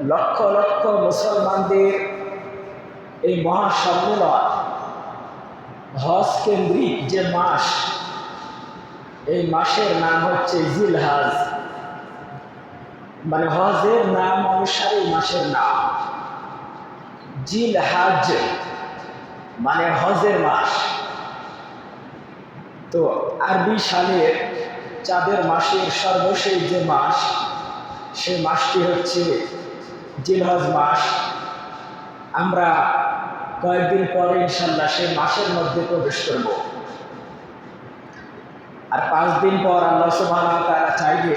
লক্ষ লক্ষ মুসলমানদের এই মহাসম্মেলন হজ কেন্দ্রিক যে মাস, এই মাসের নাম হচ্ছে জিলহাজ। মানে হজের নাম অনুসারে মাসের নাম। জিলহাজ মানে হজের মাস। তো আরবি সালের চাঁদের মাসের সর্বশেষ যে মাস সে মাসটি হচ্ছে জিলহজ মাস, আমরা কয়েকদিন পরে ইনশাল্লাহ সেই মাসের মধ্যে প্রবেশ করব। আর পাঁচ দিন পর আল্লাহ সুবাহ তারা চাইবে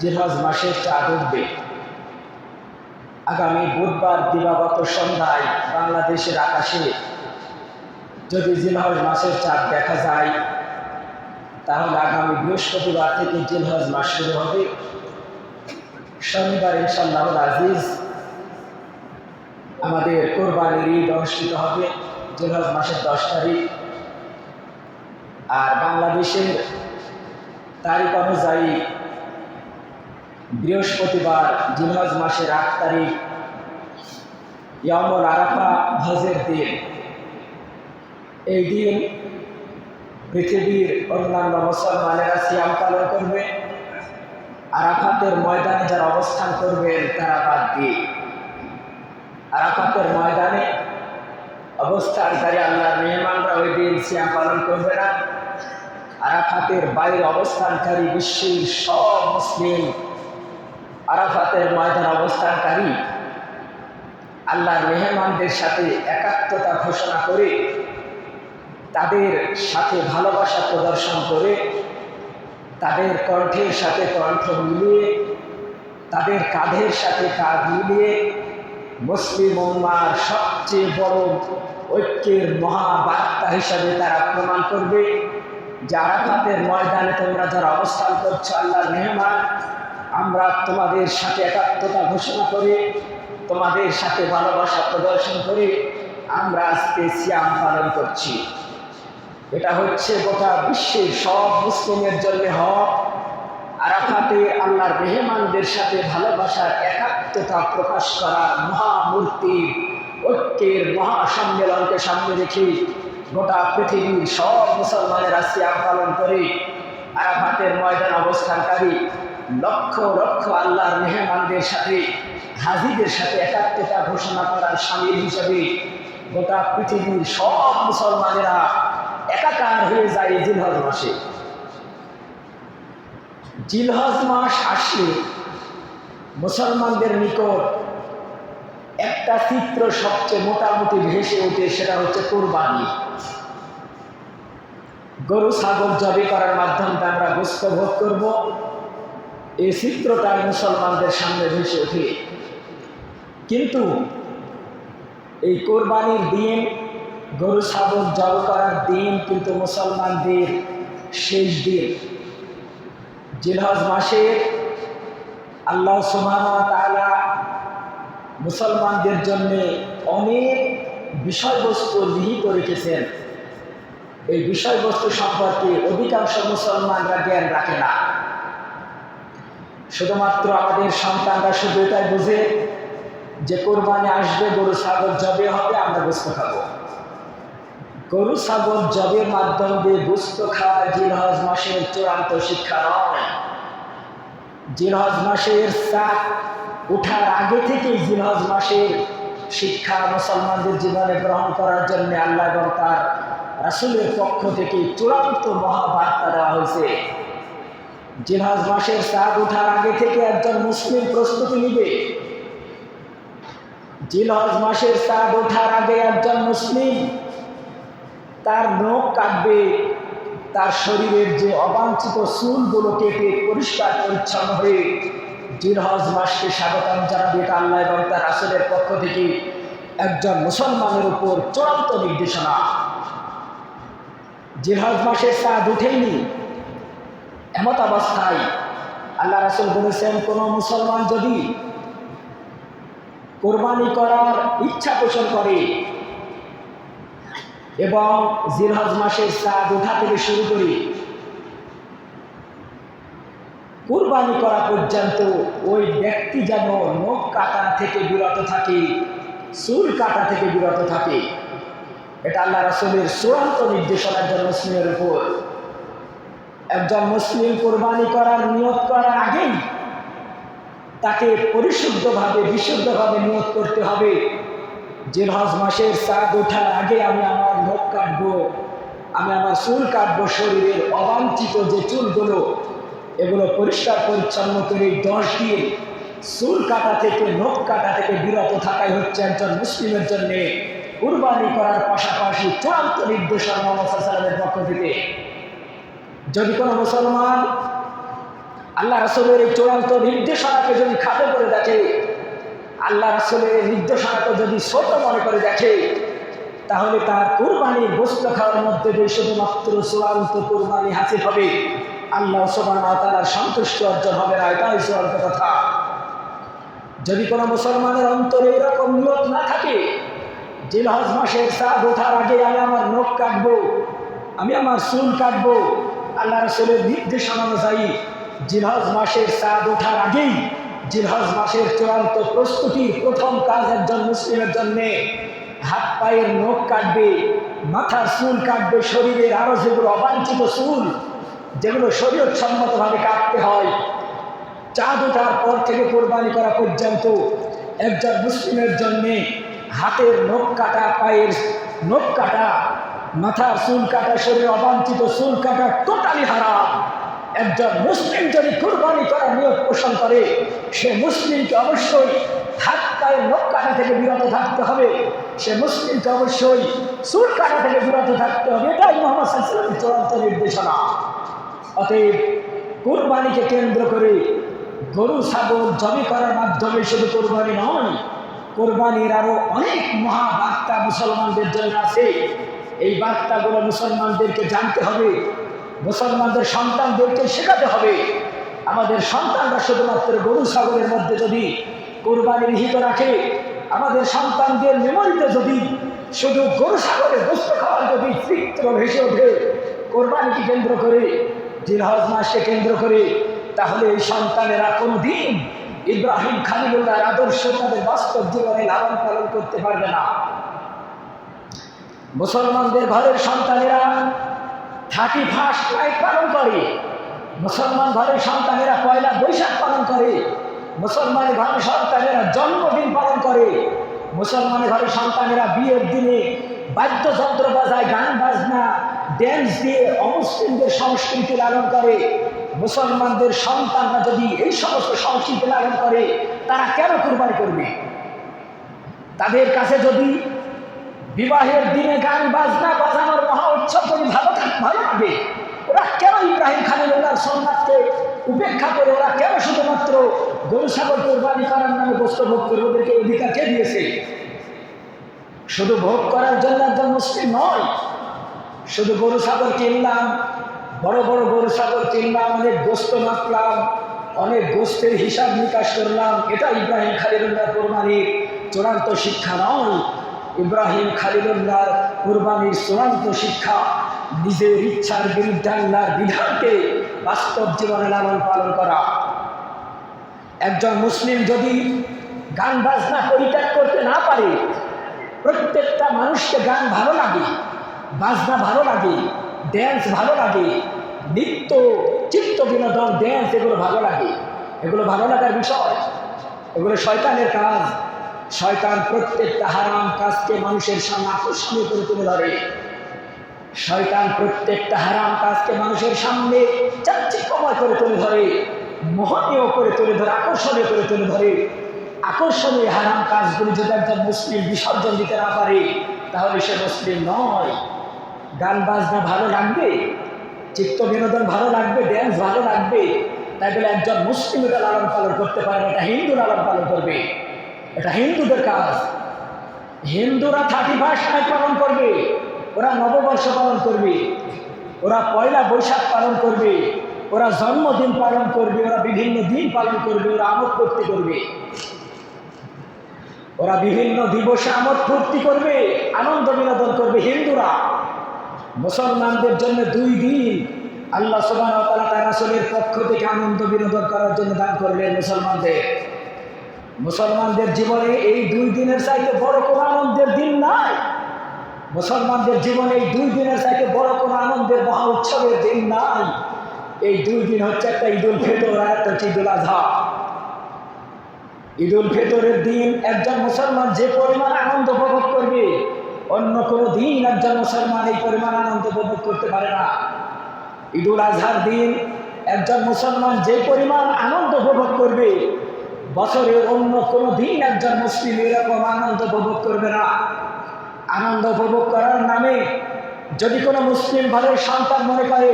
জিলহজ মাসের চাঁদ উঠবে। আগামী বুধবার দিবাগত সন্ধ্যায় বাংলাদেশের আকাশে যদি জিলহজ মাসের চাঁদ দেখা যায়, তাহলে আগামী বৃহস্পতিবার থেকে জিলহজ মাস শুরু হবে। শনিবার ইনশাল্লাহ আজিজ আমাদের কোরবানির ঈদ অনুষ্ঠিত হবে, জিলহজ মাসের দশ তারিখ। আর বাংলাদেশের তারিখ অনুযায়ী বৃহস্পতিবার জিলহজ মাসের আট তারিখ, ইয়মল আরাফা হজের দিন। এই দিন পৃথিবীর অন্যান্য মুসলমানেরা সিয়াম পালন করবে। আরাফাতের ময়দানে যারা অবস্থান করবেন তারা বাদ দিয়ে। আরাফাতের ময়দানে অবস্থানকারী আল্লাহর মেহমানরা ওই দিন সিয়াম পালন করবে না। আরাফাতের বাইরে অবস্থানকারী বিশ্বের সব মুসলিম আরাফাতের ময়দান অবস্থানকারী আল্লাহর মেহমানদের সাথে একাত্মতা ঘোষণা করে, তাদের সাথে ভালোবাসা প্রদর্শন করে তাদের কণ্ঠের সাথে কণ্ঠ মিলিয়ে, তাদের কাঁধের সাথে কাঁধ মিলিয়ে মুসলিম উম্মার সবচেয়ে বড় ঐক্যের মহাবার্তা হিসাবে তারা প্রমাণ করবে যে আরাফাতের ময়দানে তোমরা যারা অবস্থান করছ আল্লাহ মেহমান, আমরা তোমাদের সাথে একাত্মতা ঘোষণা করে, তোমাদের সাথে ভালোবাসা প্রদর্শন করে আমরা আজকে সিয়াম পালন করছি। এটা হচ্ছে গোটা বিশ্বের সব মুসলিমের জন্য হক। আরাফাতে আল্লাহর মেহমানদের সাথে ভালোবাসার একাত্মতা প্রকাশ করার মহামূর্তি। ঐক্যের মহাসম্মেলনকে সামনে রেখে গোটা পৃথিবীর সব মুসলমানের সিয়াম পালন করে আরাফাতের ময়দান অবস্থানকারী লক্ষ লক্ষ আল্লাহর মেহমানদের সাথে, হাজিদের সাথে একাত্মতা ঘোষণা করার সামিল হিসেবে গোটা পৃথিবীর সব মুসলমানেরা একাকার হয়ে যায় এই জিলহজ মাসে। জিলহজ মাস আসলে মুসলমানদের নিকট একটা চিত্র সবচেয়ে মোটামুটি ভেসে ওঠে, সেটা হচ্ছে কোরবানি। গরু, ছাগল জবে করার মাধ্যমে আমরা গোস্ত ভোগ করব। এই চিত্রটা মুসলমানদের সামনে ভেসে ওঠে। কিন্তু এই কোরবানির দিন গরু, ছাগল জব করার দিন কিন্তু মুসলমানদের শেষ দিন। জিলহজ মাসের আল্লাহ সুমানা মুসলমানদের জন্য অনেক বিষয়বস্তু নিহিত রেখেছেন। এই বিষয়বস্তু সম্পর্কে অধিকাংশ মুসলমানরা জ্ঞান রাখে না। শুধুমাত্র আমাদের সন্তানরা শুধু এটাই বুঝে যে কোরবানি আসবে, গরু, ছাগল জবে হবে, আমরা বুঝতে খাব। গরু, ছাগল, জবের মাধ্যম দিয়ে গুস্ত খাওয়া জিলহজ মাসের চূড়ান্ত শিক্ষা নয়। জিলহজ মাসের চাক উঠার আগে থেকেই জিলহজ মাসের শিক্ষা মুসলমানদের জীবনে গ্রহণ করার জন্য আল্লাহ এবং তার রাসুলের পক্ষ থেকে চূড়ান্ত মহাবার্তা দেওয়া হয়েছে। জিলহজ মাসের চাঁদ উঠার আগে থেকে একজন মুসলিম প্রস্তুতি নিবে। জিলহজ মাসের চাঁদ ওঠার আগে একজন মুসলিম তার নখ কাটবে। তার শরীরের যে অবাঞ্ছিত চুলগুলো কেটে পরিষ্কার পরিচ্ছন্ন হয়ে জিলহজ মাসকে স্বাগতম জানাবে এটা আল্লাহ এবং তার আসলের পক্ষ থেকে একজন মুসলমানের উপর চূড়ান্ত নির্দেশনা। জিলহজ মাসের চাঁদ উঠেইনি এমত অবস্থায় আল্লাহ রাসুল বলেছেন, কোনো মুসলমান যদি কোরবানি করার ইচ্ছা পোষণ করে এবং জিলহজ মাসের চাঁদ ওঠা থেকে শুরু করে। কুরবানি করা পর্যন্ত ওই ব্যক্তি যেন নখ কাটা থেকে বিরত থাকে চুল কাটা থেকে বিরত থাকে। এটা আল্লাহ রাসুলের চূড়ান্ত নির্দেশনা একজন মুসলিমের উপর। একজন মুসলিম কোরবানি করার নিয়োগ করার আগেই তাকে পরিশুদ্ধভাবে, বিশুদ্ধভাবে নিয়োগ করতে হবে। যে হজ মাসের চাঁদ ওঠার আগে আমি আমার নখ কাটবো, আমি আমার চুল কাটবো শরীরের অবাঞ্ছিত যে চুলগুলো, এগুলো পরিষ্কার পরিচ্ছন্ন করে দশ দিন চুল কাটা থেকে নখ কাটা থেকে বিরত থাকাই হচ্ছে একজন মুসলিমের জন্য কুরবানি করার পাশাপাশি চূড়ান্ত নির্দেশনা মোহাম্মদ সাল্লামের পক্ষ থেকে। যদি কোনো মুসলমান আল্লাহ রাসুলের এই চূড়ান্ত নির্দেশনাকে যদি খাতে করে দেখে আল্লাহ রাসুলের নির্দেশনাকে যদি ছোট মনে করে দেখে, তাহলে তার কোরবানির বস্তু খাওয়ার মধ্যে দিয়ে শুধুমাত্র চূড়ান্ত কোরবানি হাসিল হবে। আল্লাহ সোমান তার সন্তুষ্ট অর্জন হবে না, এটাই চূড়ান্ত কথা। যদি কোনো মুসলমানের অন্তরে এরকম নিয়ত না থাকে, জিলহজ মাসের চাঁদ ওঠার আগে আমি আমার নখ কাটবো, আমি আমার চুল কাটবো, আল্লাহ রসুলের নির্দেশনা অনুযায়ী জিলহজ মাসের চাঁদ ওঠার আগেই জিলহজ মাসের চূড়ান্ত প্রস্তুতির প্রথম কাজ একজন মুসলিমের জন্যে। হাত পায়ের নখ কাটবে, মাথার চুল কাটবে, শরীরের আরও যেগুলো অবাঞ্ছিত চুল, যেগুলো শরীর সম্মতভাবে কাটতে হয়। চাঁদ ওঠার পর থেকে কোরবানি করা পর্যন্ত একজন মুসলিমের জন্যে হাতের নখ কাটা, পায়ের নখ কাটা, মাথার চুল কাটা শরীরে অবাঞ্ছিত চুল কাটা টোটালি হারাম। একজন মুসলিম যদি কুরবানি করার নিয়োগ পোষণ করে, সে মুসলিমকে অবশ্যই হাত পায়ের নখ কাটা থেকে বিরত থাকতে হবে। সে মুসলিমকে অবশ্যই চুল কাটা থেকে বিরত থাকতে হবে। এটাই মোহাম্মদ সাল্লামের চূড়ান্ত নির্দেশনা। অতএব কোরবানিকে কেন্দ্র করে গরু, ছাগল জমি করার মাধ্যমে শুধু কোরবানি নয়, কোরবানির আরও অনেক মহা বার্তা মুসলমানদের জন্য আছে। এই বার্তাগুলো মুসলমানদেরকে জানতে হবে। মুসলমানদের সন্তানদেরকে শেখাতে হবে। আমাদের সন্তানরা শুধুমাত্র গরু, ছাগলের মধ্যে যদি কোরবানি নিহিত রাখে, আমাদের সন্তানদের মেমোরিতে যদি শুধু গরু, ছাগলের বস্তু খাওয়ার যদি চিত্র ভেসে ওঠে, কোরবানিকে কেন্দ্র করে, জিলহজ মাসকে কেন্দ্র করে, তাহলে এই সন্তানেরা কোনো দিন ইব্রাহিম খালিলুল্লাহর আদর্শ তাদের বাস্তব জীবনে লালন পালন করতে পারবে না। মুসলমানদের ঘরের সন্তানেরা থার্টি ফার্স্ট নাইট পালন করে। মুসলমান ঘরের সন্তানেরা পয়লা বৈশাখ পালন করে। মুসলমানের ঘরের সন্তানেরা জন্মদিন পালন করে। মুসলমানের ঘরের সন্তানেরা বিয়ের দিনে বাদ্যযন্ত্র বাজায়, গান বাজনা ড্যান্স দিয়ে অমুসলিমদের সংস্কৃতি লালন করে। মুসলমানদের সন্তানরা যদি এই সমস্ত সংস্কৃতি লালন করে, তারা কেন কুরবানি করবে? তাদের কাছে যদি বিবাহের দিনে গান, বাজনা, বাজানোর মহা উৎসব যদি ভালো ভালো লাগে, ওরা কেন ইব্রাহিম খালিলুল্লাহর সোমনাথকে উপেক্ষা করে, ওরা কেন শুধুমাত্র গরু কোরবানি করার নামে বস্তু ভোগ করে, ওদেরকে অধিকার কে দিয়েছে? শুধু ভোগ করার জন্য একজন মুসলিম নয়, শুধু গরু ছাগল কিনলাম, বড় বড় গরু ছাগল কিনলাম, অনেক গোস্ত মাপলাম, অনেক গোস্তের হিসাব নিকাশ করলাম, এটা ইব্রাহিম খালিলুল্লাহ কোরবানির চূড়ান্ত শিক্ষা নয়। ইব্রাহিম খালিলুল্লাহর কোরবানির চূড়ান্ত শিক্ষা, নিজের ইচ্ছার বিরুদ্ধে আল্লাহর বিধানকে বাস্তব জীবনে লালন পালন করা। একজন মুসলিম যদি গান বাজনা পরিত্যাগ করতে না পারে, প্রত্যেকটা মানুষকে গান ভালো লাগে, বাজনা ভালো লাগে ড্যান্স ভালো লাগে, নৃত্য চিত্ত বিনোদন ড্যান্স এগুলো ভালো লাগে। এগুলো ভালো লাগার বিষয়, এগুলো শয়তানের কাজ। শয়তান প্রত্যেকটা হারাম কাজকে মানুষের সামনে আকর্ষণীয় করে তুলে ধরে। শয়তান প্রত্যেকটা হারাম কাজকে মানুষের সামনে চাকচিক্যময় করে তুলে ধরে মোহনীয় করে তুলে ধরে আকর্ষণীয় করে তুলে ধরে। আকর্ষণীয় হারাম কাজগুলি যদি একজন মুসলিম বিসর্জন দিতে না পারে তাহলে সে মুসলিম নয়। গান বাজনা ভালো লাগবে চিত্ত বিনোদন ভালো লাগবে ড্যান্স ভালো লাগবে। তাই বলে একজন মুসলিম এটা লালন পালন করতে পারে না, এটা হিন্দু লালন পালন করবে। এটা হিন্দুদের কাজ। হিন্দুরা থার্টি ফার্স্ট নাইট পালন করবে, ওরা নববর্ষ পালন করবে, ওরা পয়লা বৈশাখ পালন করবে, ওরা জন্মদিন পালন করবে, ওরা বিভিন্ন দিন পালন করবে, ওরা আমোদ ফুর্তি করবে। ওরা বিভিন্ন দিবসে আমোদ ফুর্তি করবে, আনন্দ বিনোদন করবে হিন্দুরা। মুসলমানদের জন্য দুই দিন আল্লাহ সুবাহ তার রাসুলের পক্ষ থেকে আনন্দ বিনোদন করার জন্য দান করলেন মুসলমানদের। মুসলমানদের জীবনে এই দুই দিনের চাইতে বড় কোনো আনন্দের দিন নাই। মুসলমানদের জীবনে এই দুই দিনের চাইতে বড় কোনো আনন্দের মহা উৎসবের দিন নাই। এই দুই দিন হচ্ছে একটা ঈদুল ফিতর আর একটা ঈদুল আজহা ঈদুল ফিতরের দিন একজন মুসলমান যে পরিমাণ আনন্দ উপভোগ করবে, অন্য কোনো দিন একজন মুসলমান এই পরিমাণ আনন্দ উপভোগ করতে পারে না। ঈদুল আজহার দিন একজন মুসলমান যে পরিমাণ আনন্দ উপভোগ করবে বছরের অন্য কোনো দিন একজন মুসলিম এরকম আনন্দ উপভোগ করবে না। আনন্দ উপভোগ করার নামে যদি কোনো মুসলিম ঘরের সন্তান মনে করে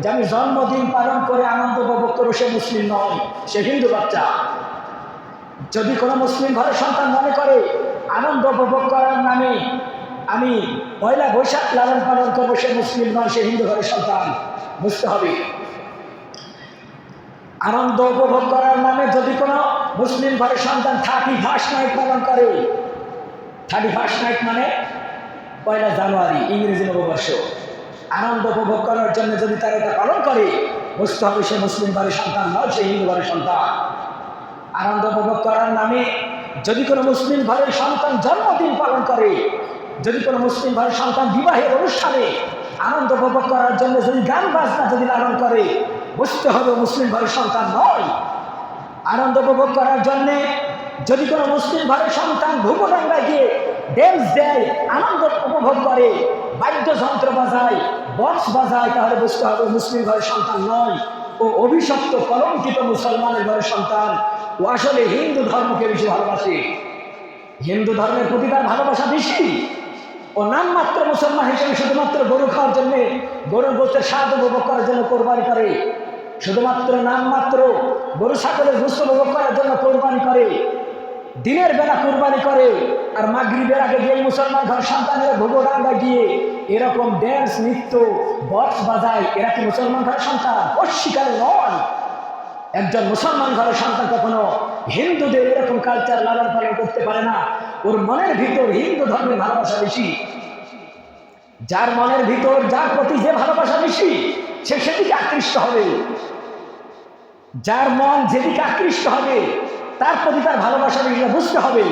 যে আমি জন্মদিন পালন করে আনন্দ উপভোগ করব, সে মুসলিম নয়, সে হিন্দু বাচ্চা। যদি কোনো মুসলিম ঘরের সন্তান মনে করে আনন্দ উপভোগ করার নামে আমি পয়লা বৈশাখ লালন পালন করব, সে মুসলিম নয়, সে হিন্দু ঘরের সন্তান, বুঝতে হবে। আনন্দ উপভোগ করার নামে যদি কোনো মুসলিম ঘরের সন্তান থার্টি ফার্স্ট নাইট পালন করে, থার্টি ফার্স্ট নাইট মানে পয়লা জানুয়ারি, ইংরেজি নববর্ষ। আনন্দ উপভোগ করার জন্য যদি তারা এটা পালন করে বুঝতে হবে সে মুসলিম ঘরের সন্তান নয় সে হিন্দু ঘরের সন্তান। আনন্দ উপভোগ করার নামে যদি কোনো মুসলিম ঘরের সন্তান জন্মদিন পালন করে, যদি কোনো মুসলিম ঘরের সন্তান বিবাহের অনুষ্ঠানে আনন্দ উপভোগ করার জন্য যদি গান বাজনা যদি লালন করে বুঝতে হবে মুসলিম ঘরের সন্তান নয়। আনন্দ উপভোগ করার জন্যে যদি কোনো মুসলিম ঘরের সন্তান ভূপডাঙ্গায় গিয়ে ড্যান্স দেয়, আনন্দ উপভোগ করে বাদ্যযন্ত্র বাজায় বক্স বাজায়, তাহলে বুঝতে হবে মুসলিম ঘরের সন্তান নয়। ও অভিশপ্ত, কলঙ্কিত মুসলমানের ঘরের সন্তান। ও আসলে হিন্দু ধর্মকে বেশি ভালোবাসে। হিন্দু ধর্মের প্রতি তার ভালোবাসা বেশি। ও নামমাত্র মুসলমান হিসেবে শুধুমাত্র গরু খাওয়ার জন্যে গরুর গোস্তের স্বাদ উপভোগ করার জন্য কোরবানি করে। শুধুমাত্র নামমাত্র গরু ছাগলের গোস্ত উপভোগ করার জন্য কোরবানি করে। দিনের বেলা কোরবানি করে আর মাগরিবের আগে গিয়ে মুসলমান ঘর সন্তানের ভোগরাঙ্গা গিয়ে এরকম ড্যান্স নৃত্য বক্স বাজায়। এরা কি মুসলমান ঘরের সন্তান? অস্বীকার নয়। একজন মুসলমান ঘরের সন্তান কখনো হিন্দুদের এরকম কালচার লালন পালন করতে পারে না। ওর মনের ভিতর হিন্দু ধর্মের ভালোবাসা বেশি। যার মনের ভিতর, যার প্রতি যে ভালোবাসা বেশি, সে সেদিকে আকৃষ্ট হবে। যার মন যেদিকে আকৃষ্ট হবে, তার প্রতি তার ভালোবাসা বেশি বুঝতে হবে।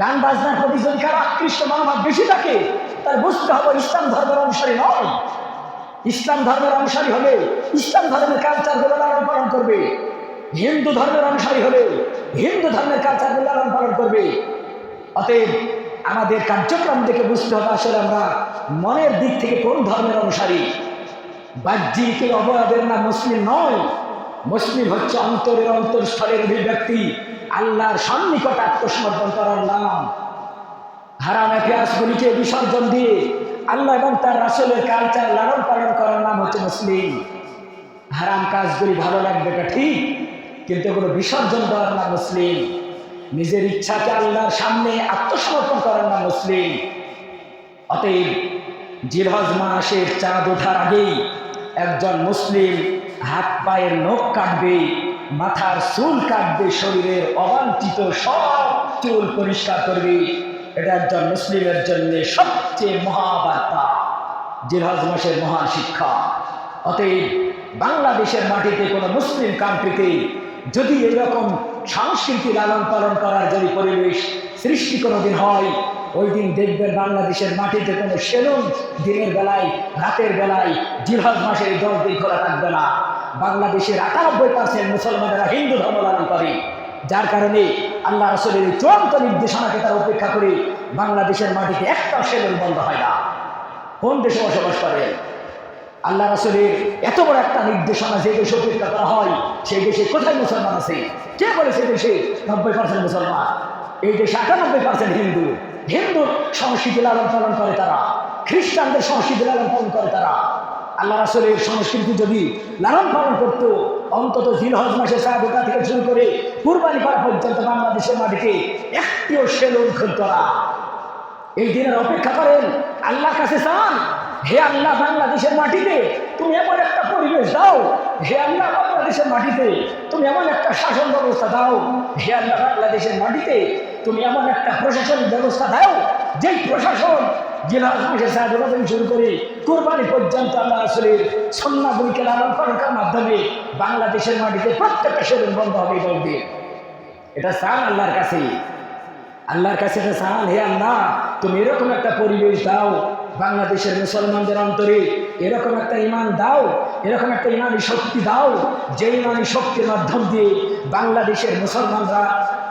গান বাজনার প্রতি যদি কারও আকৃষ্ট মনোভাব বেশি থাকে, তার বুঝতে হবে ইসলাম ধর্মের অনুসারী নয়। ইসলাম ধর্মের অনুসারী হলে, ইসলাম ধর্মের কালচারগুলো লালন পালন করবে। হিন্দু ধর্মের অনুসারী হলে, হিন্দু ধর্মের কালচারগুলো লালন পালন করবে। অতএব আমাদের কার্যক্রম দেখে বুঝতে হবে আসলে আমরা মনের দিক থেকে কোন ধর্মের অনুসারী। বাহ্যিক এই অবয়বের না মুসলিম নয়। মুসলিম হচ্ছে অন্তরের অন্তরস্থলের অভিব্যক্তি, আল্লাহর সন্নিকট আত্মসমর্পণ করার নাম। হারাম অ্যাফেয়ার্সগুলিকে বিসর্জন দিয়ে আল্লাহ এবং তার রাসলের কালচার লালন পালন করার নাম হচ্ছে মুসলিম। হারাম কাজগুলি ভালো লাগবে এটা ঠিক, কিন্তু এগুলো বিসর্জন দেওয়ার নাম মুসলিম। নিজের ইচ্ছাকে আল্লাহর সামনে আত্মসমর্পণ করার না মুসলিম। অতএব জিরহজ মাসের চাঁদ ওঠার আগেই একজন মুসলিম হাত পায়ের নখ কাটবে, মাথার চুল কাটবে, শরীরের অবাঞ্ছিত সব চুল পরিষ্কার করবে। এটা একজন মুসলিমের জন্য সবচেয়ে মহাবার্তা জিরহজ মাসের মহান শিক্ষা অতএব বাংলাদেশের মাটিতে কোনো মুসলিম কান্ট্রিতে যদি এরকম সংস্কৃতি লালন পালন করার যদি পরিবেশ সৃষ্টি কোনো দিন হয়, ওই দিন দেখবেন বাংলাদেশের মাটিতে কোনো সেলুন দিনের বেলায়, রাতের বেলায় জিরহজ মাসের দশ দিন খোলা থাকবে না। বাংলাদেশের আটানব্বই পার্সেন্ট মুসলমানেরা হিন্দু ধর্ম লালন করে। যার কারণে আল্লাহ রসুলের চূড়ান্ত নির্দেশনাকে তারা উপেক্ষা করে বাংলাদেশের মাটিতে একটা সেলুন বন্ধ হয় না। কোন দেশে বসবাস করে আল্লাহ রসুলের এত বড় একটা নির্দেশনা যে দেশে উপেক্ষা করা হয়, সেই দেশে কোথায় মুসলমান আছে? কে বলে সে দেশে নব্বই পার্সেন্ট মুসলমান? এই দেশে আটানব্বই পার্সেন্ট হিন্দু। হিন্দু সংস্কৃতি লালন পালন করে তারা, খ্রিস্টানদের সংস্কৃতি লালন পালন করে তারা। আল্লাহ রাসুলের সংস্কৃতি যদি লালন পালন করতো, অন্তত জিলহজ মাসে সাহাবিকা থেকে শুরু করে কুরবানি করা পর্যন্ত বাংলাদেশের মাটিতে একটিও সেলুন খুলত না। এই দিনের অপেক্ষা করেন আল্লাহর কাছে চান হে আল্লাহ বাংলাদেশের মাটিতে, তুমি এমন একটা পরিবেশ দাও। হে আল্লাহ বাংলাদেশের মাটিতে, তুমি এমন একটা শাসন ব্যবস্থা দাও। হে আল্লাহ বাংলাদেশের মাটিতে, তুমি এমন একটা প্রশাসনিক ব্যবস্থা দাও। যেই প্রশাসন মাসের সাহায্য শুরু করে কোরবানি পর্যন্ত আল্লাহ রসুলের সন্ন্যাগুলিকে লালন পালনের মাধ্যমে বাংলাদেশের মাটিতে প্রত্যেকটা শরীর বন্ধ হবে দল এটা চান আল্লাহর কাছে। আল্লাহর কাছে এটা চান হে আল্লাহ, তুমি এরকম একটা পরিবেশ দাও। বাংলাদেশের মুসলমানদের অন্তরে এরকম একটা ইমান দাও, এরকম একটা ইমানি শক্তি দাও, যে ইমানি শক্তির মাধ্যম দিয়ে বাংলাদেশের মুসলমানরা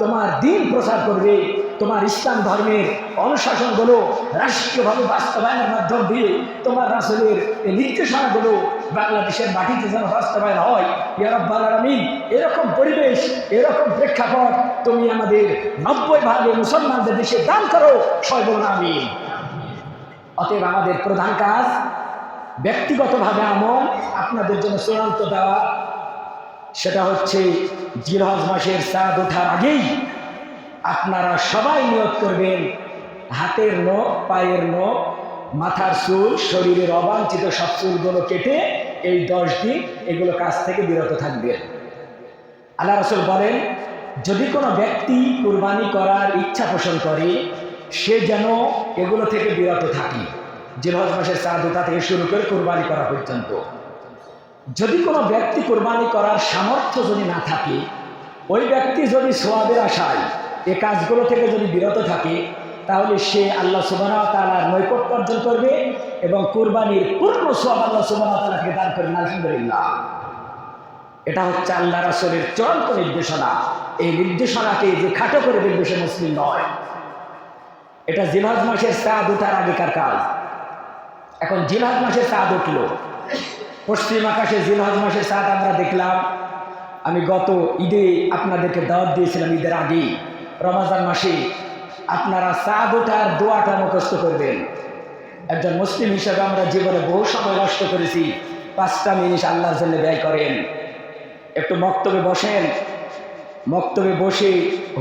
তোমার দিন প্রচার করবে, তোমার ইসলাম ধর্মের অনুশাসনগুলো রাষ্ট্রীয়ভাবে বাস্তবায়নের মাধ্যম দিয়ে তোমার রাসুলের নির্দেশনাগুলো বাংলাদেশের মাটিতে যেন বাস্তবায়ন হয়। ইয়ারব্বাল আলমিন, এরকম পরিবেশ, এরকম প্রেক্ষাপট তুমি আমাদের নব্বই ভাগে মুসলমানদের দেশে দান করো সর্বনামী অতএব আমাদের প্রধান কাজ ব্যক্তিগতভাবে আমল, আপনাদের জন্য চূড়ান্ত দেওয়া। সেটা হচ্ছে জিলহজ মাসের চাঁদ ওঠার আগেই আপনারা সবাই নিয়োগ করবেন। হাতের নখ, পায়ের নখ, মাথার চুল, শরীরের অবাঞ্ছিত সব চুলগুলো কেটে এই দশ দিন এগুলো কাজ থেকে বিরত থাকবেন। আল্লাহ রসুল বলেন, যদি কোনো ব্যক্তি কুরবানি করার ইচ্ছা পোষণ করে সে যেন এগুলো থেকে বিরত থাকে। জিলহজ মাসের চাঁদ ওঠা থেকে শুরু করে কোরবানি করা পর্যন্ত। যদি কোনো ব্যক্তি কোরবানি করার সামর্থ্য যদি না থাকে, ওই ব্যক্তি যদি সোয়াবের আশায় এ কাজগুলো থেকে যদি বিরত থাকে, তাহলে সে আল্লাহ সুবানা তালার নৈকট্য অর্জন করবে এবং কোরবানির পূর্ণ সোয়াব আল্লাহ সুবানা তালাকে দান করবেন, আলহামদুলিল্লাহ। এটা হচ্ছে আল্লাহ রাসলের চূড়ান্ত নির্দেশনা। এই নির্দেশনাকে যে খাটো করে দেখবে সে মুসলিম নয়। এটা জিলহজ মাসের চাঁদ ওঠার আগেকার কাজ। এখন জিলহজ মাসের চাঁদ উঠল। পশ্চিম আকাশে জিলহজ মাসের চাঁদ আমরা দেখলাম। আমি গত ঈদে আপনাদেরকে দাওয়াত দিয়েছিলাম ঈদের আগে। রমাজান মাসে আপনারা চাঁদ ওঠার দোয়াটা মুখস্থ করবেন। একজন মুসলিম হিসেবে আমরা জীবনে বহু সময় নষ্ট করেছি। পাঁচটা মিনিট আল্লাহর জন্য ব্যয় করেন। একটু মক্তবে বসেন। মক্তবে বসে,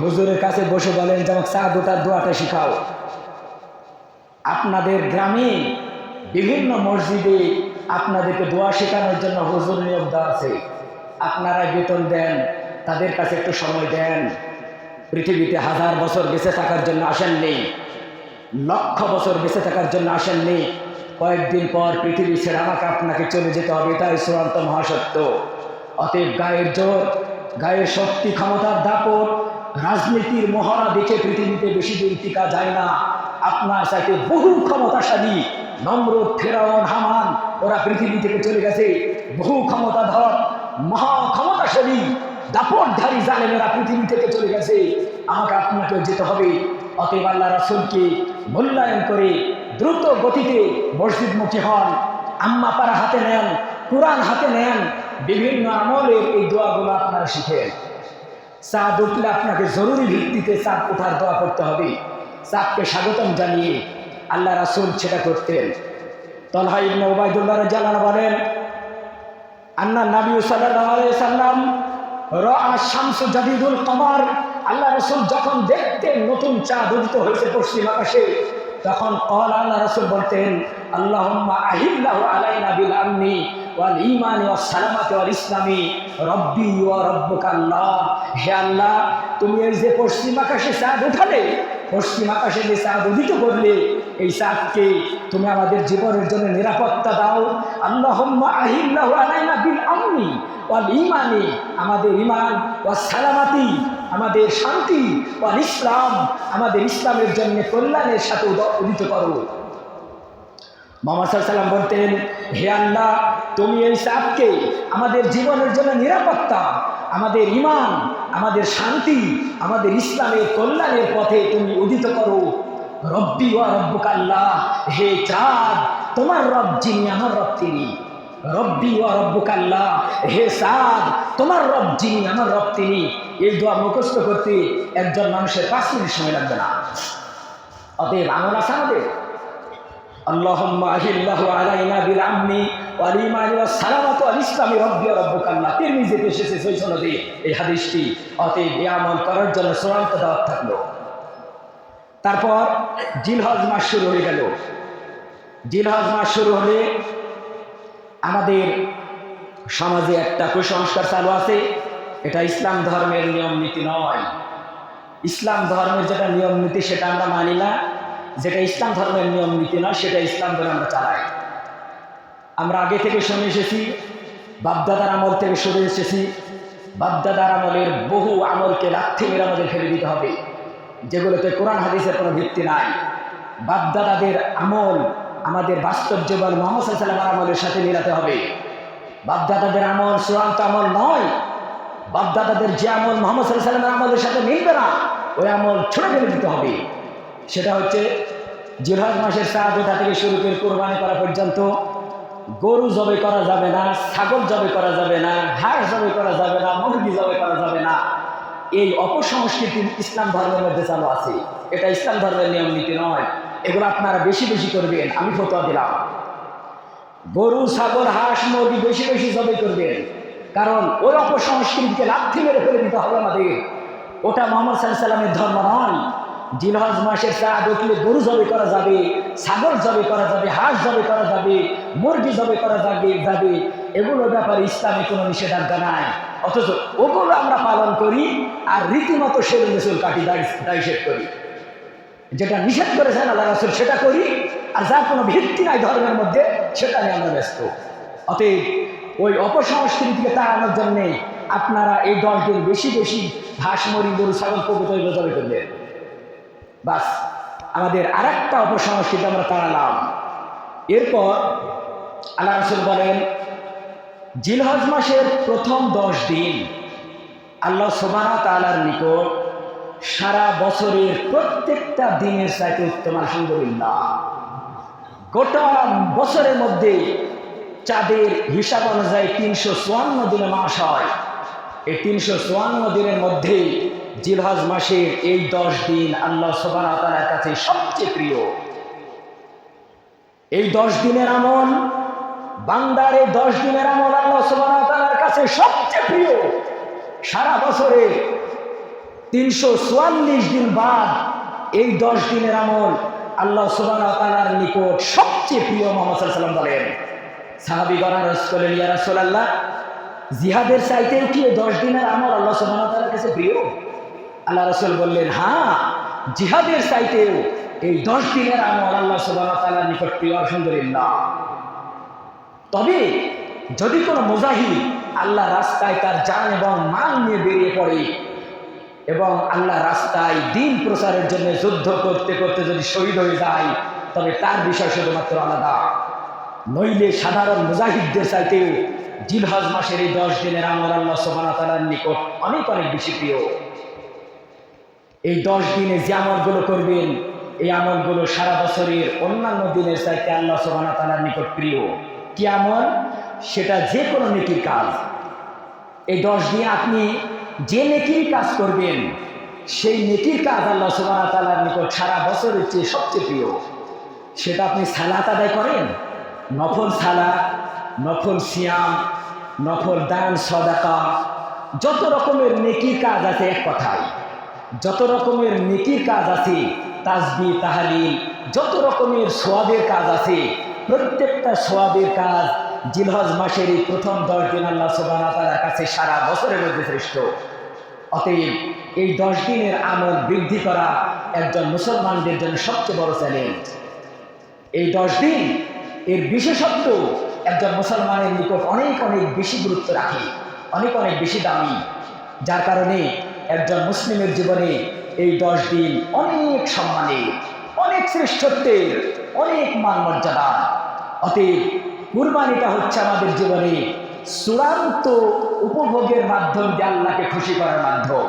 হুজুরের কাছে বসে বলেন যে আমাকে চাঁদ ওঠার দোয়াটা শিখাও। আপনাদের গ্রামে বিভিন্ন মসজিদে আপনাদেরকে দোয়া শেখানোর জন্য হুজুর নিয়োগ দেওয়া আছে। আপনারা বেতন দেন, তাদের কাছে একটু সময় দেন। পৃথিবীতে হাজার বছর বেঁচে থাকার জন্য আসেননি লক্ষ বছর বেঁচে থাকার জন্য আসেননি কয়েকদিন পর পৃথিবী ছেড়ে আমাকে আপনাকে চলে যেতে হবে, এটাই চূড়ান্ত মহাসত্য। অতএব গায়ের জোর গায়ের শক্তি, ক্ষমতার দাপট, রাজনীতির মহড়া দেখে পৃথিবীতে বেশি দিন টিকা যায় না। আপনার সাথে বহু ক্ষমতাশালী, নম্র ফেরাউন হামান, ওরা পৃথিবী থেকে চলে গেছে। বহু ক্ষমতাধর, মহা ক্ষমতাশালী, দাপটধারী জালেমেরা পৃথিবী থেকে চলে গেছে। আমাকে আপনাকেও যেতে হবে। অতএব আল্লাহ রাসুলকে মূল্যায়ন করে দ্রুত গতিতে মসজিদমুখী হন। আম্মা পাড়া হাতে নেন, কোরআন হাতে নেন বিভিন্ন আমলে এই দোয়াগুলো আপনারা শিখেন। চাঁদ উঠলে আপনাকে জরুরি ভিত্তিতে চাঁদ ওঠার দোয়া করতে হবে। চাঁদকে স্বাগতম জানিয়ে আল্লাহ রাসুল সেটা করতেন। তলহা ইবনে ওবায়দুল্লাহ জালান বলেন, আন্না নবী সাল্লাল্লাহু সাল্লাম শামসু জাদিদুল কমার। আল্লাহ রসুল যখন দেখতেন নতুন চাঁদ উদিত হয়েছে পশ্চিম আকাশে, তখন কল আল্লাহ রসুল বলতেন আল্লাহ আহিল্লাহ আলাইনা বিল আমনি। তুমি এই যে পশ্চিম আকাশে চাঁদ উঠালে, পশ্চিম আকাশে যে চাঁদ উদিত করলে, এই চাঁদকে তুমি আমাদের জীবনের জন্য নিরাপত্তা দাও। আল্লাহ আহিল্লাহ আলাইনা আমনি আমাদের ইমান ওয়া সালামাতি, আমাদের শান্তি ওয়াল ইসলাম। আমাদের ইসলামের জন্য কল্যাণের সাথে উদ- উদিত করো। মোহাম্মদ সাল্লাম বলতেন, হে আল্লাহ, তুমি এই চাপকে আমাদের জীবনের জন্য নিরাপত্তা, আমাদের ইমান আমাদের শান্তি, আমাদের ইসলামের কল্যাণের পথে তুমি উদিত করো। রব্বি ওয়া রব্বুক আল্লাহ, হে চাঁদ, তোমার রব যিনি, আমার রব তিনি। রব্বি ওয়া রব্বুক আল্লাহ, হে চাঁদ, তোমার রব যিনি, আমার রব তিনি। এই দোয়া মুখস্থ করতে একজন মানুষের পাঁচ মিনিট সময় লাগবে না। অতএব আমল আছে আমাদের? اللهم أهله علينا بالأمن والإيمان والسلامة والإسلام ربي وربك الله তিরমিজিতে এসেছে সেই সনদে এই হাদিসটি অতএব এই আমল করার জন্য চূড়ান্ত দাওয়াত থাকলো তারপর জিলহজ মাস শুরু হয়ে গেল জিলহজ মাস শুরু হলে আমাদের সমাজে একটা কুসংস্কার চালু আছে এটা ইসলাম ধর্মের নিয়ম নীতি নয় ইসলাম ধর্মের যেটা নিয়ম নীতি সেটা আমরা মানি না যেটা ইসলাম ধর্মের নিয়ম নীতি নয়, সেটা ইসলাম ধরে আমরা চালাই। আমরা আগে থেকে শুনে এসেছি, বাপদাদার আমল থেকে সরে এসেছি, বাপদাদার আমলের বহু আমলকে লাথি মেরে আমাদের ফেলে দিতে হবে। যেগুলোতে কোরআন, হাদিসের কোনো ভিত্তি নাই। বাপদাদাদের আমল আমাদের বাস্তব জীবন মোহাম্মদ সাল্লামের আমলের সাথে মিলাতে হবে। বাপদাদাদের আমল চূড়ান্ত আমল নয়। বাপদাদাদের যে আমল মোহাম্মদ সাল্লামের আমলের সাথে মিলবে না, ওই আমল ছোট ফেলে দিতে হবে। সেটা হচ্ছে জিলহজ মাসের সাহায্যতা থেকে শুরু করে কোরবানি করা পর্যন্ত গরু জবে করা যাবে না, ছাগল জবে করা যাবে না, হাঁস জবে করা যাবে না, মুরগি জবে করা যাবে না। এই অপসংস্কৃতি ইসলাম ধর্মের মধ্যে চালু আছে। এটা ইসলাম ধর্মের নিয়ম নীতি নয়। এগুলো আপনারা বেশি বেশি করবেন, আমি ফতোয়া দিলাম। গরু, ছাগল, হাঁস, মুরগি বেশি বেশি জবে করবেন। কারণ ওই অপসংস্কৃতিকে লাথি মেরে ফেলে দিতে হবে আমাদের। ওটা মোহাম্মদ সাল্লামের ধর্ম নয়। জিলহজ মাসের চা দেখলে গরু জবে করা যাবে, ছাগল জবে করা যাবে, হাঁস জবে করা যাবে, মুরগি জবে করা যাবে যাবে। এগুলোর ব্যাপারে ইসলামে কোনো নিষেধাজ্ঞা নাই। অথচ ওগুলো আমরা পালন করি আর রীতিমতো সেরে মিসুল কাটি শেষ করি। যেটা নিষেধ করেছেন আল্লাহ রাসুল, সেটা করি। আর যার কোনো ভিত্তি নাই ধর্মের মধ্যে, সেটা নিয়ে আমরা ব্যস্ত। অতএব ওই অপসংস্কৃতিকে তাড়ানোর জন্যে আপনারা এই দিন বেশি বেশি হাঁস গরু, ছাগল, কবুতর জবে করবেন। বাস, আমাদের আর একটা অপসংস্কৃতি আমরা তাড়ালাম এরপর আল্লাহ রসুল বলেন, জিলহজ মাসের প্রথম দশ দিন আল্লাহ সোবানা তালার নিকট সারা বছরের প্রত্যেকটা দিনের চাইতে উত্তম আলহামদুলিল্লাহ। গোটা বছরের মধ্যে চাঁদের হিসাব অনুযায়ী তিনশো চুয়ান্ন দিনে মাস হয়। এই তিনশো চুয়ান্ন দিনের মধ্যে জিলহজ মাসের এই দশ দিন আল্লাহ সোবান তালার কাছে সবচেয়ে প্রিয়। এই দশ দিনের আমল, বান্দার এই দশ দিনের আমল আল্লাহ সোবান তালার কাছে সবচেয়ে প্রিয়। সারা বছরে তিনশো চুয়াল্লিশ দিন বাদ এই দশ দিনের আমল আল্লাহ সুবান তালার নিকট সবচেয়ে প্রিয় মোহাম্মদ সাল্লাম বলেন। সাহাবি গণারস করলেন জিহাদের চাইতেও কি দশ দিনের আমল আল্লাহ সুবান তালার কাছে প্রিয়? আল্লাহ রসুল বললেন হ্যাঁ জিহাদের চাইতেও এই দশ দিনের আমল আল্লাহ সুবান নিকট প্রিয়, আলহামদুলিল্লাহ। তবে যদি কোনো মুজাহিদ আল্লাহ রাস্তায় তার জান এবং মান নিয়ে বেরিয়ে পড়ে এবং আল্লাহ রাস্তায় দিন প্রচারের জন্য যুদ্ধ করতে করতে যদি শহীদ হয়ে যায়, তবে তার বিষয় শুধুমাত্র আলাদা। নইলে সাধারণ মুজাহিদদের চাইতেও জিলহজ মাসের এই দশ দিনের আমল আল্লাহ সোহানা তালার নিকট অনেক অনেক বেশি প্রিয়। এই দশ দিনে যে আমলগুলো করবেন, এই আমলগুলো সারা বছরের অন্যান্য দিনের চাইতে আল্লাহ সোহানা তালার নিকট প্রিয়। কি আমল? সেটা যে কোনো নীতির কাজ। এই দশ দিনে আপনি যে নেকির কাজ করবেন, সেই নেকির কাজ আল্লাহ সুবাহ তালার নিকট সারা বছরের চেয়ে সবচেয়ে প্রিয়। সেটা আপনি সালাত আদায় করেন? নফল সালা নফল সিয়াম, নফল দান, সদাকা, যত রকমের নেকির কাজ আছে এক কথায়। যত রকমের নেকির কাজ আছে, তাজবি, তাহালিল, যত রকমের সোয়াবের কাজ আছে, প্রত্যেকটা সোয়াবের কাজ জিলহজ মাসের এই প্রথম দশ দিন আল্লাহ সুবাহ তালার কাছে সারা বছরের মধ্যে শ্রেষ্ঠ। অতএব এই দশ দিনের আমল বৃদ্ধি করা একজন মুসলমানদের জন্য সবচেয়ে বড় চ্যালেঞ্জ। এই দশ দিন এর বিশেষত্ব, একজন মুসলমানের নিকট অনেক অনেক বেশি গুরুত্ব রাখে, অনেক অনেক বেশি দামি। যার কারণে একজন মুসলিমের জীবনে এই দশ দিন অনেক সম্মানের অনেক শ্রেষ্ঠত্বের অনেক মান মর্যাদা অতএব কুরবানিটা হচ্ছে আমাদের জীবনে চূড়ান্ত উপভোগের মাধ্যম দিয়ে আল্লাহকে খুশি করার মাধ্যম।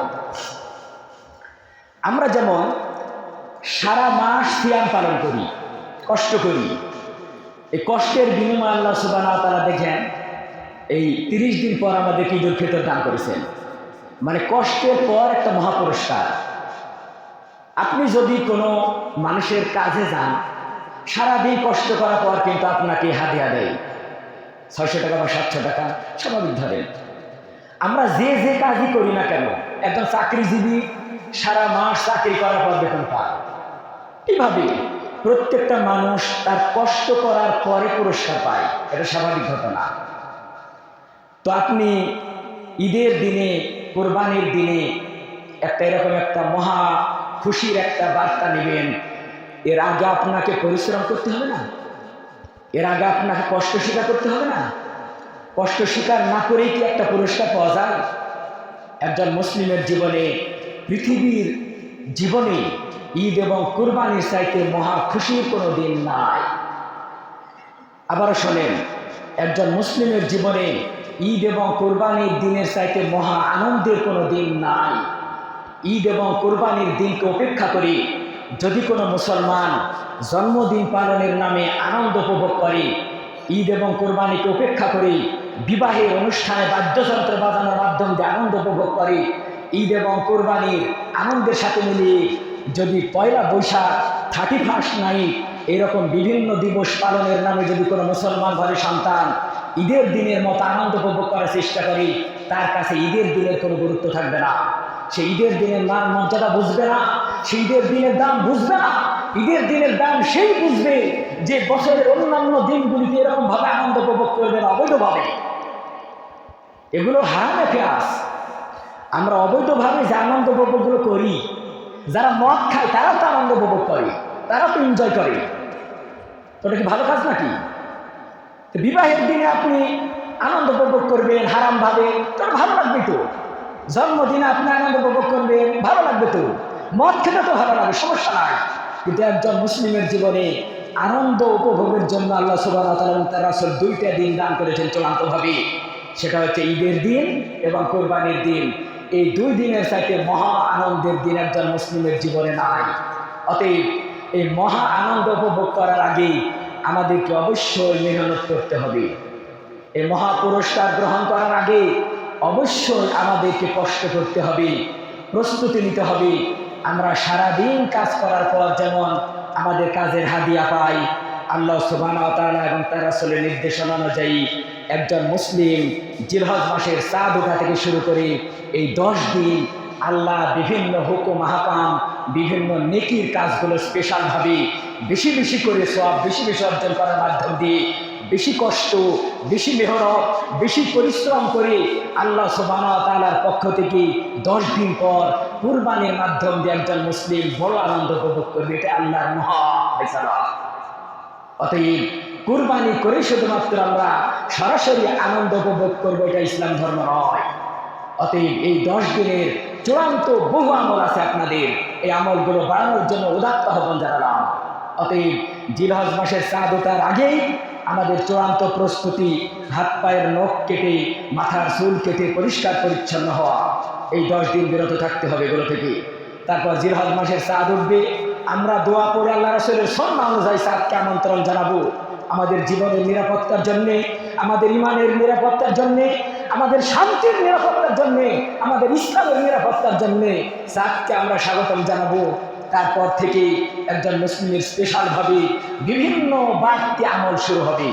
আমরা যেমন সারা মাস সিয়াম পালন করি, কষ্ট করি, এই কষ্টের বিনিময় আল্লাহ সুবাহ তারা দেখেন, এই তিরিশ দিন পর আমাদেরকে ঈদুল ফিতর দান করেছেন। মানে কষ্টের পর একটা মহাপুরস্কার। আপনি যদি কোনো মানুষের কাজে যান, সারাদিন কষ্ট করার পর কিন্তু আপনাকে হাদিয়া দেয়। ছয়শো টাকা বা সাতশো টাকা, স্বাভাবিক ধরেন। আমরা যে যে কাজই করি না কেন, একজন চাকরিজীবী সারা মাস চাকরি করার পর বেতন পায়। কীভাবে? প্রত্যেকটা মানুষ তার কষ্ট করার পরে পুরস্কার পায়। এটা স্বাভাবিক ঘটনা। তো আপনি ঈদের দিনে কোরবানির দিনে একটা এরকম একটা মহা খুশির একটা বার্তা নেবেন। এর আগে আপনাকে পরিশ্রম করতে হবে না। এর আগে আপনাকে কষ্ট স্বীকার করতে হবে না। কষ্ট স্বীকার না করেই কি একটা পুরস্কার পাওয়া যায়? একজন মুসলিমের জীবনে, পৃথিবীর জীবনে ঈদ এবং কুরবানির চাইতে মহা খুশির কোনো দিন নাই। আবারও শোনেন, একজন মুসলিমের জীবনে ঈদ এবং কোরবানির দিনের চাইতে মহা আনন্দের কোনো দিন নাই। ঈদ এবং কোরবানির দিনকে উপেক্ষা করি, যদি কোনো মুসলমান জন্মদিন পালনের নামে আনন্দ উপভোগ করে, ঈদ এবং কোরবানিকে উপেক্ষা করি, বিবাহের অনুষ্ঠানে বাদ্যযন্ত্র বাজানোর মাধ্যম দিয়ে আনন্দ উপভোগ করে, ঈদ এবং কোরবানির আনন্দের সাথে মিলিয়ে যদি পয়লা বৈশাখ, থার্টি ফার্স্ট নাইট, এরকম বিভিন্ন দিবস পালনের নামে যদি কোনো মুসলমান ঘরে সন্তান ঈদের দিনের মতো আনন্দ উপভোগ করার চেষ্টা করি, তার কাছে ঈদের দিনের কোনো গুরুত্ব থাকবে না। সে ঈদের দিনের মান মর্যাদা বুঝবে না, সে ঈদের দিনের দাম বুঝবে না, ঈদের দিনের দাম সেই বুঝবে যে বছরের অন্যান্য দিনগুলিতে এরকম ভাবে আনন্দ উপভোগ করবে না অবৈধভাবে। এগুলো হারাম অ্যাফেয়ার্স আমরা অবৈধভাবে যে আনন্দ উপভোগগুলো করি, যারা মদ খায় তারাও তো আনন্দ উপভোগ করে তারা তো এনজয় করে। ওটা কি ভালো কাজ নাকি? বিবাহের দিনে আপনি আনন্দ উপভোগ করবেন হারামভাবে তোর ভালো লাগবে তো। জন্মদিনে আপনি আনন্দ উপভোগ করবেন, ভালো লাগবে তো। মদ খেতে তো ভালো লাগে, সমস্যা নাই। কিন্তু একজন মুসলিমের জীবনে আনন্দ উপভোগের জন্য আল্লাহ সুবাহ দুইটা দিন দান করেছেন চূড়ান্তভাবে। সেটা হচ্ছে ঈদের দিন এবং কোরবানির দিন। এই দুই দিনের সাথে মহা আনন্দের দিন একজন মুসলিমের জীবনে নাই। অতএব এই মহা আনন্দ উপভোগ করার আগে আমাদেরকে অবশ্যই মেহনত করতে হবে। এই মহাপুরস্কার গ্রহণ করার আগে অবশ্যই আমাদেরকে কষ্ট করতে হবে, প্রস্তুতি নিতে হবে। আমরা সারাদিন কাজ করার পর যেমন আমাদের কাজের হাদিয়া পাই, আল্লাহ সুবাহ এবং তার আসলে নির্দেশনা অনুযায়ী একজন মুসলিম জিলহজ মাসের চাঁদ ওঠা থেকে শুরু করে এই দশ দিন আল্লাহ বিভিন্ন হুকুম হাকাম বিভিন্ন নেকির কাজগুলো স্পেশালভাবে বেশি বেশি করে সব বেশি বেশি অর্জন করার মাধ্যম দিয়ে বেশি কষ্ট, বেশি মেহনত বেশি পরিশ্রম করে আল্লাহ সোবানা তালার পক্ষ থেকে দশ দিন পর কুরবানির মাধ্যম দিয়ে একজন মুসলিম বড় আনন্দ উপভোগ করবে। এটা আল্লাহর মহা অতএব কুরবানি করে শুধুমাত্র আমরা সরাসরি আনন্দ উপভোগ করব, এটা ইসলাম ধর্ম নয়। অতএব এই দশ দিনের চূড়ান্ত বহু আমল আছে আপনাদের। এই আমলগুলো বাড়ানোর জন্য উদাত্ত আহ্বান জানালাম। অতএব জিলহজ মাসের চাঁদ ওঠার আগেই আমাদের চূড়ান্ত প্রস্তুতি হাত পায়ের নখ কেটে, মাথার চুল কেটে পরিষ্কার পরিচ্ছন্ন হওয়া। এই দশ দিন বিরত থাকতে হবে এগুলো থেকে। তারপর জিলহজ মাসের চাঁদ উঠবে। আমরা দোয়া করে আল্লাহ রসুলের সম্মান অনুযায়ী চাঁদকে আমন্ত্রণ জানাব। আমাদের জীবনের নিরাপত্তার জন্যে, আমাদের ইমানের নিরাপত্তার জন্যে আমাদের শান্তির নিরাপত্তার জন্যে, আমাদের ইসলামের নিরাপত্তার জন্যে চাঁদকে আমরা স্বাগতম জানাব। তারপর থেকে একজন মুসলিমের স্পেশালভাবে বিভিন্ন বাড়তি আমল শুরু হবে।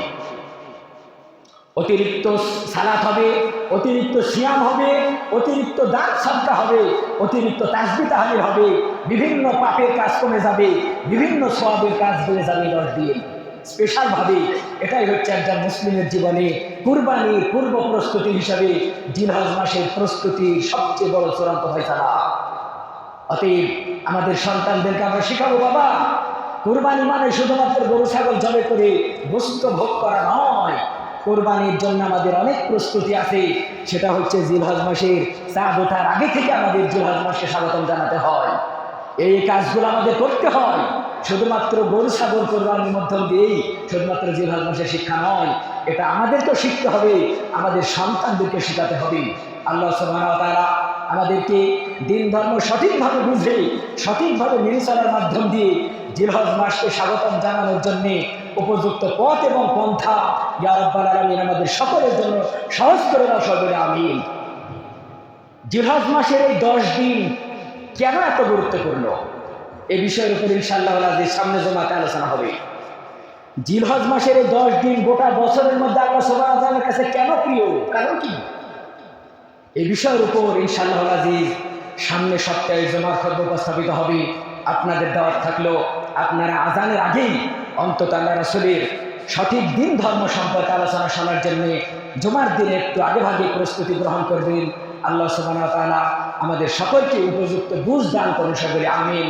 অতিরিক্ত সালাত হবে, অতিরিক্ত সিয়াম হবে, অতিরিক্ত দান সদ্গা হবে, অতিরিক্ত তাসবি তাহালির হবে, বিভিন্ন পাপের কাজ কমে যাবে, বিভিন্ন সবের কাজ বেড়ে যাবে দশ দিয়ে স্পেশালভাবে এটাই হচ্ছে একজন মুসলিমের জীবনে কুরবানির পূর্ব প্রস্তুতি হিসাবে জিলহজ মাসের প্রস্তুতির সবচেয়ে বড় চূড়ান্ত ফয়সালা। অতএব আমাদের সন্তানদেরকে আমরা শেখাবো, বাবা, কোরবানি মানে শুধুমাত্র গরু, ছাগল জবে করে বস্তু ভোগ করা নয়। কোরবানির জন্য আমাদের অনেক প্রস্তুতি আছে। সেটা হচ্ছে জিলহজ মাসের চাঁদ ওঠার আগে থেকে আমাদের জিলহজ মাসকে স্বাগতম জানাতে হয়। এই কাজগুলো আমাদের করতে হয়। শুধুমাত্র গরু ছাগল কোরবানির মধ্যম দিয়েই শুধুমাত্র জিলহজ মাসের শিক্ষা নয়, এটা আমাদেরকেও শিখতে হবে, আমাদের সন্তানদেরকে শেখাতে হবে। আল্লাহ সুবাহ আমাদেরকে দিন ধর্ম সঠিকভাবে বুঝে, সঠিকভাবে মেনে চলার মাধ্যম দিয়ে জিলহজ মাসকে স্বাগতম জানানোর জন্য উপযুক্ত পথ এবং পন্থা ইয়ারব্বাল আলমিন আমাদের সকলের জন্য সহজ করে দাও সকলে আমিন। জিলহজ মাসের এই দশ দিন কেন এত গুরুত্বপূর্ণ? এ বিষয়ের উপর ইনশাআল্লাহ যে সামনে জমাতে আলোচনা হবে। জিলহজ মাসের এই দশ দিন গোটা বছরের মধ্যে আল্লাহ সোবানের কাছে কেন প্রিয়? কারণ কি? এই বিষয়ের উপর ইনশাআল্লাহ আজিজ সামনে সপ্তাহে জমার খর্ব উপস্থাপিত হবে। আপনাদের দাওয়াত থাকল আপনারা আজানের আগেই অন্তত আল্লাহ রসুলের সঠিক দিন, ধর্ম সম্পর্কে আলোচনা শোনার জন্য জমার দিনে একটু আগে ভাগে প্রস্তুতি গ্রহণ করবেন। আল্লাহ সুবাহ আমাদের সকলকে উপযুক্ত বুঝ দান করুন সকলে আমিন।